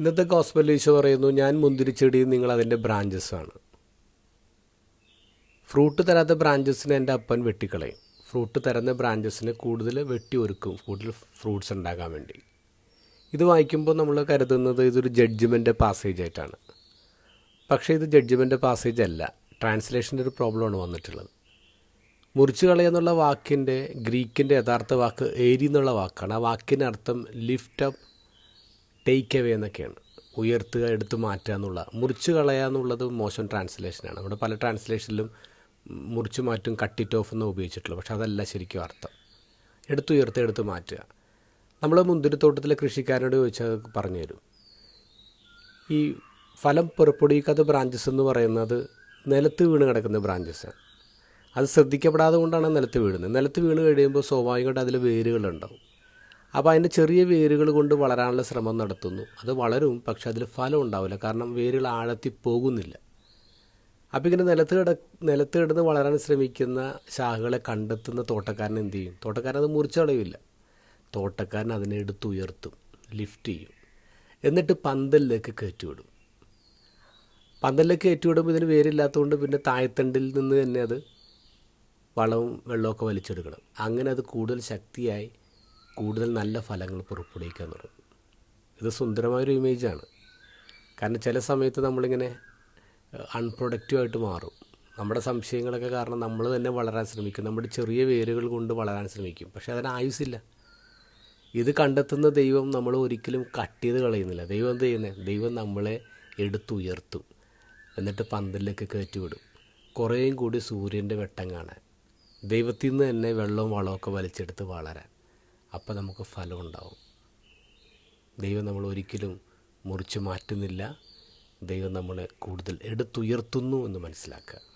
ഇന്നത്തെ ഗോസ്ബൽ ഈശോ പറയുന്നു ഞാൻ മുന്തിരിച്ചെടിയും നിങ്ങൾ അതിന്റെ ബ്രാഞ്ചസ് ആണ്. ഫ്രൂട്ട് തരാത്ത ബ്രാഞ്ചസിനെ എന്റെ അപ്പൻ വെട്ടിക്കളയും. ഫ്രൂട്ട് തരുന്ന ബ്രാഞ്ചസിനെ കൂടുതൽ വെട്ടി ഒരുക്കും കൂടുതൽ ഫ്രൂട്ട്സ് ഉണ്ടാകാൻ വേണ്ടി. ഇത് വായിക്കുമ്പോൾ നമ്മൾ കരുതുന്നത് ഇതൊരു ജഡ്ജ്മെന്റ് പാസേജ് ആയിട്ടാണ്. പക്ഷേ ഇത് ജഡ്ജ്മെന്റ് പാസേജ് അല്ല. ട്രാൻസ്ലേഷന്റെ ഒരു പ്രോബ്ലമാണ് വന്നിട്ടുള്ളത്. മുറിച്ചു കളയെന്നുള്ള വാക്കിന്റെ ഗ്രീക്കിന്റെ യഥാർത്ഥ വാക്ക് ഏരി എന്നുള്ള വാക്കാണ്. ആ വാക്കിന്റെ അർത്ഥം ലിഫ്റ്റ് അപ്പ് ടേക്ക് അവേ എന്നൊക്കെയാണ്. ഉയർത്തുക എടുത്തു മാറ്റുക എന്നുള്ള. മുറിച്ച് കളയുക എന്നുള്ളത് മോശം ട്രാൻസ്ലേഷനാണ് അവിടെ പല ട്രാൻസ്ലേഷനിലും മുറിച്ച് മാറ്റും കട്ടിറ്റ് ഓഫ് എന്ന് ഉപയോഗിച്ചിട്ടുള്ളൂ. പക്ഷെ അതല്ല ശരിക്കും അർത്ഥം. എടുത്തുയർത്ത് എടുത്ത് മാറ്റുക. നമ്മൾ മുന്തിരിത്തോട്ടത്തിലെ കൃഷിക്കാരോട് ചോദിച്ചാൽ പറഞ്ഞു തരും. ഈ ഫലം പുറപ്പെടുവിക്കാത്ത ബ്രാഞ്ചസ് എന്ന് പറയുന്നത് നിലത്ത് വീണ് കിടക്കുന്ന ബ്രാഞ്ചസ് അത് ശ്രദ്ധിക്കപ്പെടാതെ കൊണ്ടാണ് നിലത്ത് വീഴുന്നത്. നിലത്ത് വീണ് കഴിയുമ്പോൾ സ്വാഭാവികമായിട്ട് അതിൽ വേരുകളുണ്ടാവും. അപ്പോൾ അതിന്റെ ചെറിയ വേരുകൾ കൊണ്ട് വളരാനുള്ള ശ്രമം നടത്തുന്നു. അത് വളരും പക്ഷെ അതിൽ ഫലം ഉണ്ടാവില്ല. കാരണം വേരുകൾ ആഴത്തിൽ പോകുന്നില്ല. അപ്പോൾ ഇങ്ങനെ നിലത്ത് കിട നിലത്ത് കിടന്ന് വളരാൻ ശ്രമിക്കുന്ന ശാഖകളെ കണ്ടെത്തുന്ന തോട്ടക്കാരൻ എന്ത് ചെയ്യും? തോട്ടക്കാരൻ അത് മുറിച്ചടയില്ല തോട്ടക്കാരൻ അതിനെ എടുത്ത് ഉയർത്തും ലിഫ്റ്റ് ചെയ്യും. എന്നിട്ട് പന്തലിലേക്ക് കയറ്റിവിടും. പന്തലിലേക്ക് കയറ്റിവിടുമ്പോൾ ഇതിന് വേരില്ലാത്തതുകൊണ്ട് പിന്നെ താഴത്തണ്ടിൽ നിന്ന് തന്നെ അത് വളവും വെള്ളമൊക്കെ വലിച്ചെടുക്കണം. അങ്ങനെ അത് കൂടുതൽ ശക്തിയായി കൂടുതൽ നല്ല ഫലങ്ങൾ പുറപ്പെടുവിക്കുക എന്നുള്ളത്. ഇത് സുന്ദരമായൊരു ഇമേജാണ്. കാരണം ചില സമയത്ത് നമ്മളിങ്ങനെ അൺപ്രൊഡക്റ്റീവായിട്ട് മാറും. നമ്മുടെ സംശയങ്ങളൊക്കെ കാരണം നമ്മൾ തന്നെ വളരാൻ ശ്രമിക്കും. നമ്മുടെ ചെറിയ വേരുകൾ കൊണ്ട് വളരാൻ ശ്രമിക്കും. പക്ഷേ അതിന് ആയുസില്ല ഇത് കണ്ടെത്തുന്ന ദൈവം നമ്മൾ ഒരിക്കലും കട്ട് ചെയ്ത് കളയുന്നില്ല. ദൈവം എന്ത് ചെയ്യുന്നത് ദൈവം നമ്മളെ എടുത്തുയർത്തും. എന്നിട്ട് പന്തലിലേക്ക് കയറ്റിവിടും. കുറേയും കൂടി സൂര്യന്റെ വെട്ടം കാണാൻ. ദൈവത്തിൽ നിന്ന് തന്നെ വെള്ളവും വളമൊക്കെ വലിച്ചെടുത്ത് വളരാൻ. അപ്പോൾ നമുക്ക് ഫലം ഉണ്ടാവും ദൈവം നമ്മൾ ഒരിക്കലും മുറിച്ച് മാറ്റുന്നില്ല. ദൈവം നമ്മളെ കൂടുതൽ എടുത്തുയർത്തുന്നു എന്ന് മനസ്സിലാക്കുക.